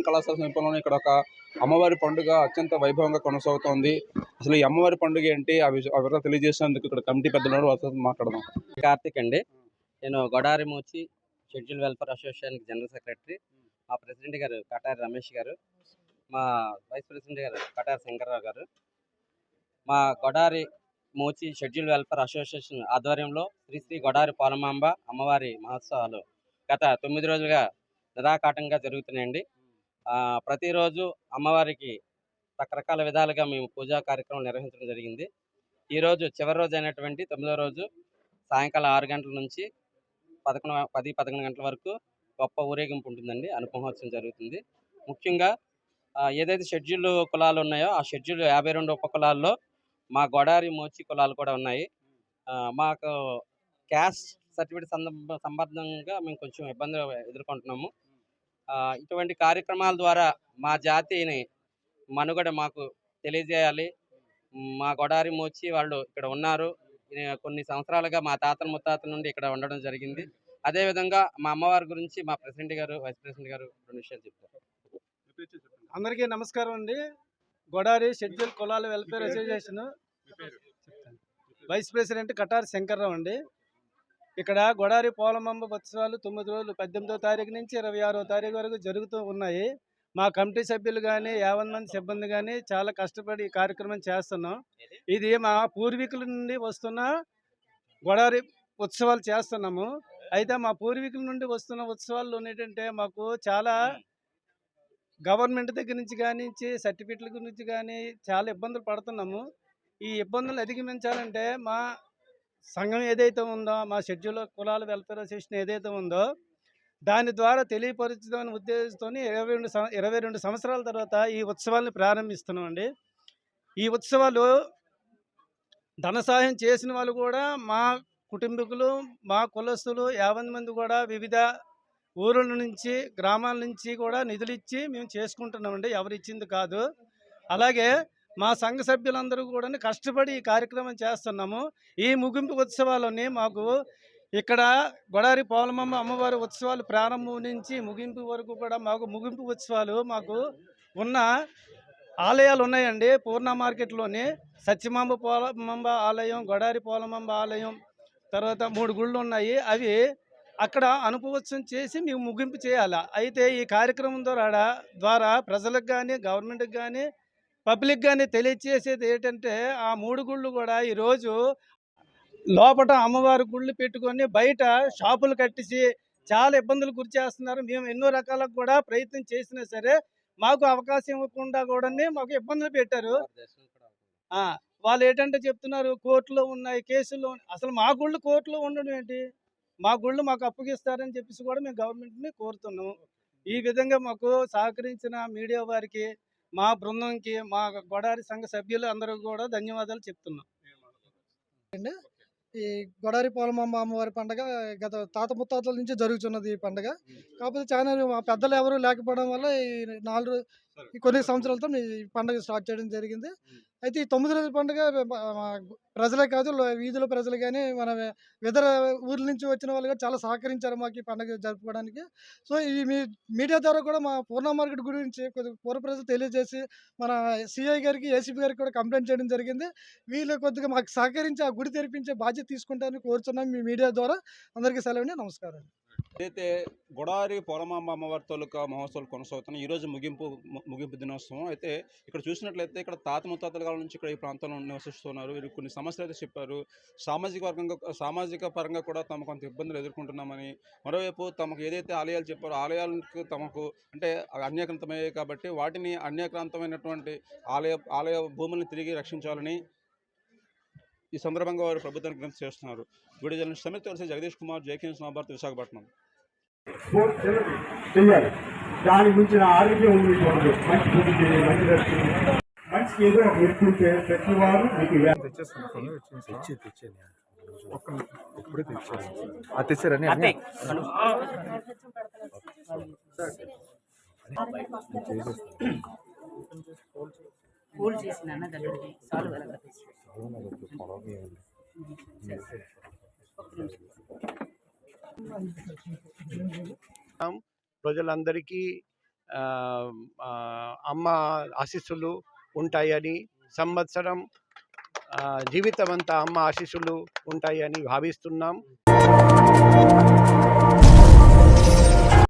Engineering కళాశాల సమీపంలోనే ఇక్కడ ఒక అమ్మవారి పండుగ అత్యంత వైభవంగా కొనసాగుతోంది. అసలు ఈ అమ్మవారి పండుగ ఏంటి? అవి విష- తెలియజేసేందుకు ఇక్కడ కమిటీ పెద్దలు వాళ్ళతో మాట్లాడదాం. కార్తిక్ అండి. నేను Godari Mochi schedule welfare association general secretary. మా ప్రెసిడెంట్ గారు కటారి రమేష్ గారు. మా వైస్ ప్రెసిడెంట్ గారు కటారి శంకర్రావు గారు. మా Godari Mochi schedule welfare association ఆధ్వర్యంలో శ్రీ శ్రీ గొడారి పాలమాంబ అమ్మవారి మహోత్సవాలు గత తొమ్మిది రోజులుగా నిరాకాటంగా జరుగుతున్నాయండి. ప్రతిరోజు అమ్మవారికి రకరకాల విధాలుగా మేము పూజా కార్యక్రమం నిర్వహించడం జరిగింది. ఈరోజు చివరి రోజు అయినటువంటి తొమ్మిదో రోజు సాయంకాలం ఆరు గంటల నుంచి పదకొండు పది పదకొండు గంటల వరకు గొప్ప ఊరేగింపు ఉంటుందండి. అనుపమహోత్సవం జరుగుతుంది. ముఖ్యంగా ఏదైతే షెడ్యూల్ కులాలు ఉన్నాయో ఆ షెడ్యూల్ యాభై రెండు ఉప కులాల్లో మా గొడారి మోచి కులాలు కూడా ఉన్నాయి. మాకు క్యాస్ట్ సర్టిఫికేట్ సంబంధంగా మేము కొంచెం ఇబ్బంది ఎదుర్కొంటున్నాము. ఇటువంటి కార్యక్రమాల ద్వారా మా జాతిని మనుగడ మాకు తెలియజేయాలి. మా గొడారి మోచి వాళ్ళు ఇక్కడ ఉన్నారు. కొన్ని సంవత్సరాలుగా మా తాతల ముత్తాతల నుండి ఇక్కడ ఉండడం జరిగింది. అదే విధంగా మా అమ్మవారి గురించి మా ప్రెసిడెంట్ గారు వైస్ ప్రెసిడెంట్ గారు రెండు విషయాలు చెప్తారు. అందరికీ నమస్కారం అండి. గొడారి షెడ్యూల్ కులాల welfare association vice president Katar Shankarrao అండి. ఇక్కడ గొడారి పోలమంబ ఉత్సవాలు తొమ్మిది రోజులు పద్దెనిమిదో తారీఖు నుంచి ఇరవై ఆరో తారీఖు వరకు జరుగుతూ ఉన్నాయి. మా కమిటీ సభ్యులు కానీ యావన్ మంది సిబ్బంది కానీ చాలా కష్టపడి ఈ కార్యక్రమం చేస్తున్నాం. ఇది మా పూర్వీకుల నుండి వస్తున్న గొడారి ఉత్సవాలు చేస్తున్నాము. అయితే మా పూర్వీకుల నుండి వస్తున్న ఉత్సవాల్లో ఏంటంటే మాకు చాలా గవర్నమెంట్ దగ్గర నుంచి కానీ సర్టిఫికెట్ల గురించి కానీ చాలా ఇబ్బందులు పడుతున్నాము. ఈ ఇబ్బందులు అధిగమించాలంటే మా సంఘం ఏదైతే ఉందో మా షెడ్యూల్ కులాల వెల్ఫేర్ అసోసియేషన్ ఏదైతే ఉందో దాని ద్వారా తెలియపరచడం ఉద్దేశంతో ఇరవై రెండు ఇరవై రెండు సంవత్సరాల తర్వాత ఈ ఉత్సవాల్ని ప్రారంభిస్తున్నామండి. ఈ ఉత్సవాలు ధన సహాయం చేసిన వాళ్ళు కూడా మా కుటుంబీకులు మా కులస్తులు యాభై మంది కూడా వివిధ ఊరుల నుంచి గ్రామాల నుంచి కూడా నిధులు ఇచ్చి మేము చేసుకుంటున్నామండి. ఎవరు ఇచ్చింది కాదు. అలాగే మా సంఘ సభ్యులందరూ కూడా కష్టపడి ఈ కార్యక్రమం చేస్తున్నాము. ఈ ముగింపు ఉత్సవాలని మాకు ఇక్కడ గొడారి పౌలమమ్మ అమ్మవారి ఉత్సవాలు ప్రారంభం నుంచి ముగింపు వరకు కూడా మాకు ముగింపు ఉత్సవాలు మాకు ఉన్న ఆలయాలు ఉన్నాయండి. పూర్ణ మార్కెట్లోని సత్యమాంబ పోలమాంబ ఆలయం గొడారి పోలమంబ ఆలయం తర్వాత మూడు గుళ్ళు ఉన్నాయి. అవి అక్కడ అనుపవత్సం చేసి మేము ముగింపు చేయాలి? అయితే ఈ కార్యక్రమం ద్వారా ద్వారా ప్రజలకు కానీ గవర్నమెంట్కి కానీ పబ్లిక్ కానీ తెలియచేసేది ఏంటంటే ఆ మూడు గుళ్ళు కూడా ఈరోజు లోపల అమ్మవారి గుళ్ళు పెట్టుకొని బయట షాపులు కట్టించి చాలా ఇబ్బందులు గురి చేస్తున్నారు. మేము ఎన్నో రకాలకు కూడా ప్రయత్నం చేసినా సరే మాకు అవకాశం ఇవ్వకుండా కూడా మాకు ఇబ్బందులు పెట్టారు. వాళ్ళు ఏంటంటే చెప్తున్నారు కోర్టులో ఉన్నాయి కేసుల్లో. అసలు మా గుళ్ళు కోర్టులో ఉండడం ఏంటి? మా గుళ్ళు మాకు అప్పగిస్తారని చెప్పేసి కూడా మేము గవర్నమెంట్ని కోరుతున్నాము. ఈ విధంగా మాకు సహకరించిన మీడియా వారికి మా బృందంకి మా గొడారి సంఘ సభ్యులు అందరూ కూడా ధన్యవాదాలు చెప్తున్నాం. ఈ గొడారి పోలమాంబ అమ్మవారి పండగ గత తాత ముత్తాతల నుంచి జరుగుతున్నది ఈ పండగ. కాకపోతే చాలా మా పెద్దలు ఎవరు లేకపోవడం వల్ల ఈ నాలుగు కొన్ని సంవత్సరాలతో ఈ పండగ స్టార్ట్ చేయడం జరిగింది. అయితే ఈ తొమ్మిది రోజుల పండుగ మా- ప్రజలే కాదు వీధుల వీధిలో ప్రజలు కానీ మన ఇతర ఊర్ల నుంచి వచ్చిన వాళ్ళు కూడా చాలా సహకరించారు మాకు ఈ పండుగ జరుపుకోవడానికి. సో ఈ మీ మీడియా ద్వారా కూడా మా పూర్ణ మార్కెట్ గురించి కొద్దిగా పూర్వ ప్రజలు తెలియజేసి మన సిఐ గారికి ఏసీపీ గారికి కూడా కంప్లైంట్ చేయడం జరిగింది. వీళ్ళు కొద్దిగా మాకు సహకరించి ఆ గుడి తెరిపించే బాధ్యత తీసుకుంటారని కోరుతున్నాం మీ మీడియా ద్వారా. అందరికీ సెలవుని నమస్కారం అయితే గొడారి పోలమాంబ అమ్మవారి తాలూకా మహోత్సవాలు కొనసాగుతున్నాయి ఈరోజు ముగింపు ముగింపు దినోత్సవం. అయితే ఇక్కడ చూసినట్లయితే ఇక్కడ తాత ముత్తాతల కాలం నుంచి ఇక్కడ ఈ ప్రాంతంలో నివసిస్తున్నారు. వీరు కొన్ని సమస్యలు అయితే చెప్పారు. సామాజిక వర్గంగా సామాజిక పరంగా కూడా తమ కొంత ఇబ్బందులు ఎదుర్కొంటున్నామని మరోవైపు తమకు ఏదైతే ఆలయాలు చెప్పారో ఆలయాలకు తమకు అంటే అన్యాక్రాంతమయ్యాయి కాబట్టి వాటిని అన్యాక్రాంతమైనటువంటి ఆలయ ఆలయ భూములను తిరిగి రక్షించాలని ఈ సందర్భంగా వారు ప్రభుత్వానికి విజ్ఞప్తి చేస్తున్నారు. Video journalist Sameer Tulasi Jagadish Kumar JK స్నాభారత్ Visakhapatnam. చేయాలి. చెయ్యాలి దానికి మించిన ఆరోగ్యం ఉంది మంచి చేయాలి మంచి మంచి ఏదో ఒక ఎత్తుంటే ప్రతి వారు మీకు ఇవ్వాలి. తెచ్చి తెచ్చాను ఇప్పుడే తెచ్చాను అది తెచ్చారని కూల్ చేసిన దగ్గరికి చాలు ప్రజలందరికీ అమ్మ ఆశీస్సులు ఉంటాయని సంవత్సరం జీవితమంతా అమ్మ ఆశీస్సులు ఉంటాయని భావిస్తున్నాం.